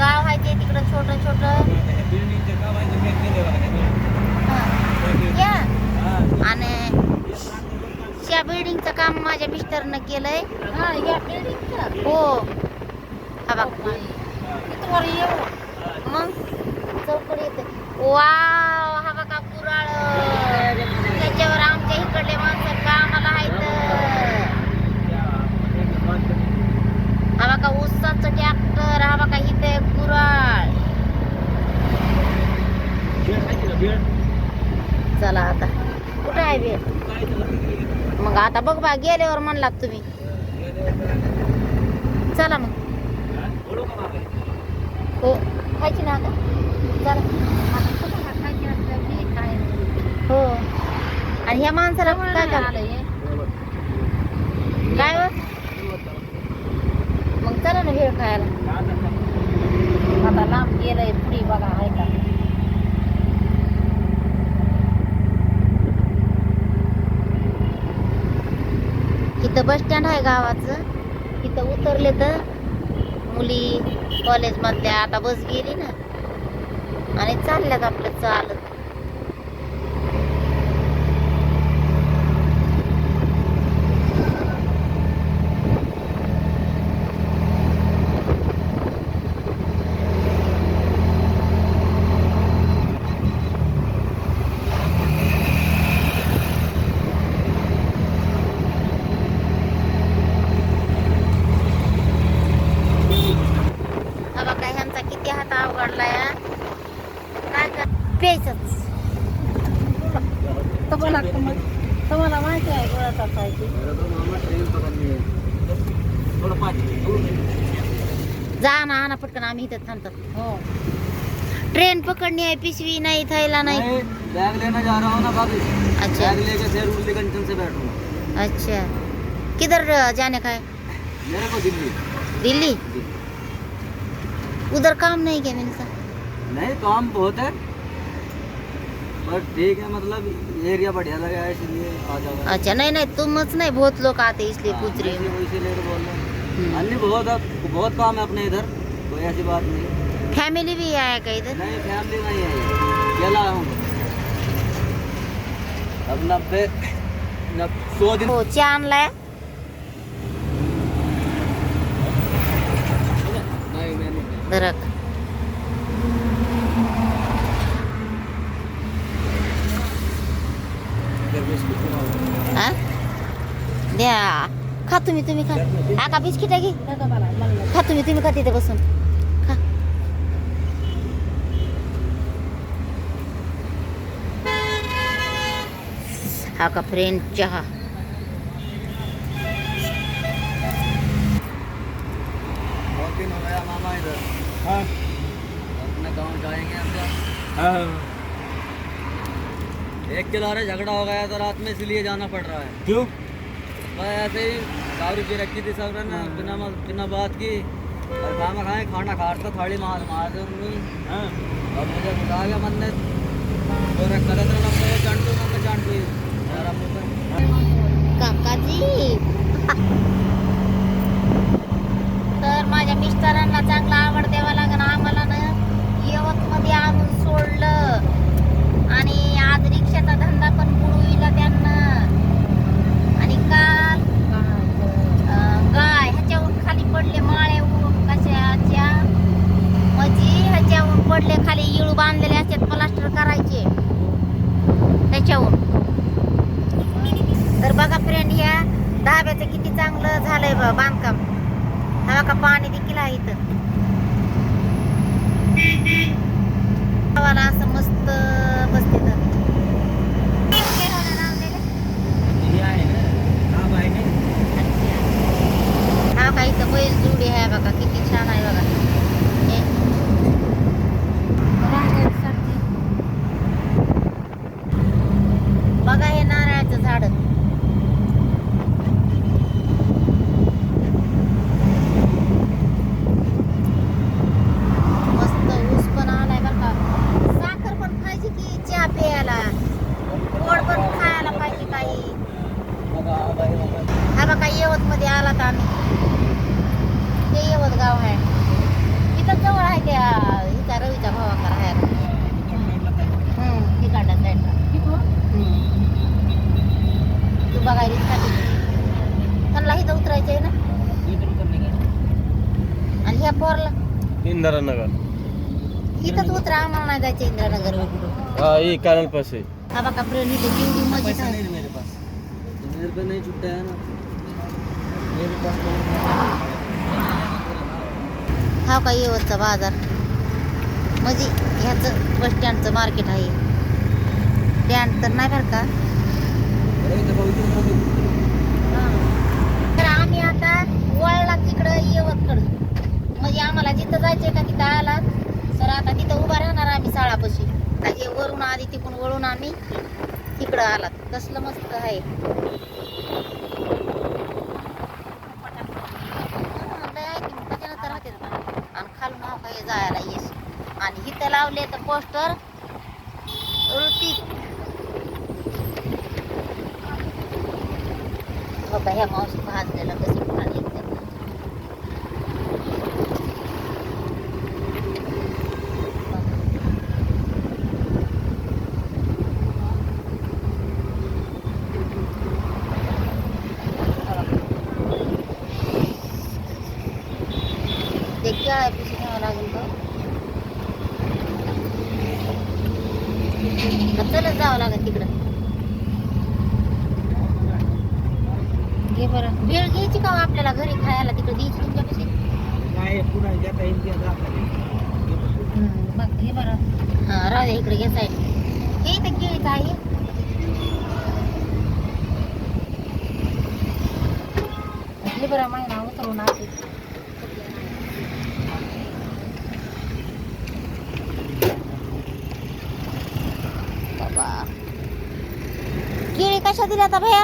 गाव आहे ते तिकडं छोटं छोटं. या. आणि त्या बिल्डिंगचं काम माझ्या मिस्टरनं केलंय. हा या हो. बघ. मग? चौकडी येते वाव हा बघा कुराळ त्याच्यावर आमच्या इकडले माणसं कामाला आहेत हा बघा ऊसाचं ट्रॅक्टर हा बघा इथे कुराळ चला आता कुठं आहे वेळ मग आता बघ बा गेल्यावर म्हणलात तुम्ही. चला मग. हो खायची ना आता. चला. हो. आणि ह्या माणसाला काय हे. काय हो? मग चला ना भेळ खायला. आता लांब गेलंय पुढे बघा आहे का? इथं बस स्टँड आहे गावाचं. इथं उतरले तर मुली कॉलेजमधल्या आता बस गेली ना. आणि चालल्यात आपलं चालत हा बघा ह्यांचा काय कर प्यायचंच तुम्हाला तुम्हाला माहिती आहे जा ना आणा पटकन आम्ही इथं थांबतात हो. ट्रेन पकडणी आहे पिशवी नाही थैला नाही. बैग लेने जा रहा हूँ ना भाभी अच्छा. बैग लेके शेर उर्ली कंचन से बैठूंगा अच्छा. किधर जाने का है? मेरे को दिल्ली? दिल्ली। उधर काम नहीं क्या मिलता नहीं काम बहुत है पर ठीक है मतलब एरिया बढ़िया लगा है इसलिए आ जाओ। अच्छा नहीं नहीं तुमच नहीं बहुत लोग आते इसलिए पूछ रही हूँ। इसीलिए तो बोल रहा हूँ। हम्म। अन्य बहुत बहुत काम है अपने इधर कोई ऐसी बात नहीं। फैमिली भी आया क्या इधर? नहीं फैमिली नहीं है अकेला हूँ। अब नब्बे नब सौ दिन हो चहा मैंने दरक हा द्या खा तुम्ही तुम्ही खा हा का बिस्किट आहे घे नका मला मला खा तुम्ही तुम्ही खा तिथे बसून खा हा का फ्रेंड चहा बहुत दिन हो गया मामा इधर अपने गांव जाएंगे हम एक के द्वारा झगड़ा हो गया तो रात में इसलिए जाना पड़ रहा है। क्यों? बस ऐसे ही दारू पी रखी थी सब ने बिना बिना बात की। और खाना खाए खाना खाता थाली मार मार हाँ। और मुझे बता गया मन ने। तो रखा था तो नंबर चांटू नंबर चांटू मेरा मुंह पे काकाजी तर माझ्या मिस्टरांना चांगला आवड द्यावा लागेल आम्हाला ना यवतमध्ये आणून सोडलं आणि आज रिक्षाचा धंदा पण बुडविला त्यांना आणि काल अं, गाय ह्याच्याहून खाली पडले माळ्याहून कशाच्या म्हणजे ह्याच्याहून पडले खाली इळू बांधलेले असतात प्लास्टर करायचे. त्याच्यावर तर बघा फ्रेंड ह्या धाब्याचं किती चांगलं झालंय बांधकाम. हा का पाणी देखील आहे इथं गावाला असं मस्त बसते तर ये आहे ना हा बाय नाही हा का इथं बैल जुडी आहे बघा किती छान आहे बघा हे. बघा हे नारळाचं झाड मस्त ऊस पण आलाय बरं का साखर पण पाहिजे की चहा प्यायला गोड पण खायला पाहिजे काही हा बघा आलात आम्ही ते यवत गाव आहे. इथं जवळ आहे त्या हिचा रवीच्या भावाचा राहायला हम्म, तिकडल्या साईडला तू बघायला खाली त्यांना इथं उतरायचं आहे ना? आणि ह्या पोरला? इंदिरानगर. इथंच उतरा आम्हाला नाही जायचं इंदिरानगर वगैरे. हा ये कॅनल पास हा बघा प्रेम इथे केवढी मस्जिद पैसा आहे नहीं मेरे पास. मेरे पे नहीं छुट्टा है ना. मेरे पास हा का येवतचा बाजार? म्हणजे ह्याचं बस स्टँडचं मार्केट आहे. स्टँड तर नाही बरं का? तर आम्ही आता वळला तिकडं येवतकडं. म्हणजे आम्हाला जिथं जायचंय का तिथं आला तर आता तिथं उभा राहणार आम्ही शाळापाशी. हे वरून आधी तिकडून वळून आम्ही तिकडं आलात. कसलं मस्त आहे हा, लय आहे की मग त्याच्यानं तर राहते ना. आणि खालून हा काही जायला येस आणि इथं लावले तर पोस्टर. ऋतिक. बघा ह्या मावशी भाजलेलं कसं पाणी येते. ते केळा पिशी घ्यावं लागेल का का चलत जावं लागेल तिकडं. घे बरं. भेळ घ्यायची का हो आपल्याला घरी खायला? तिकडे द्यायची तुमच्यापाशी? मग घे बरं. हां राहू दे इकडे घे साईड हे इथं केळीचं आहे घे बरं महिना उतरून आते পয়সা দিলে তা ভাইয়া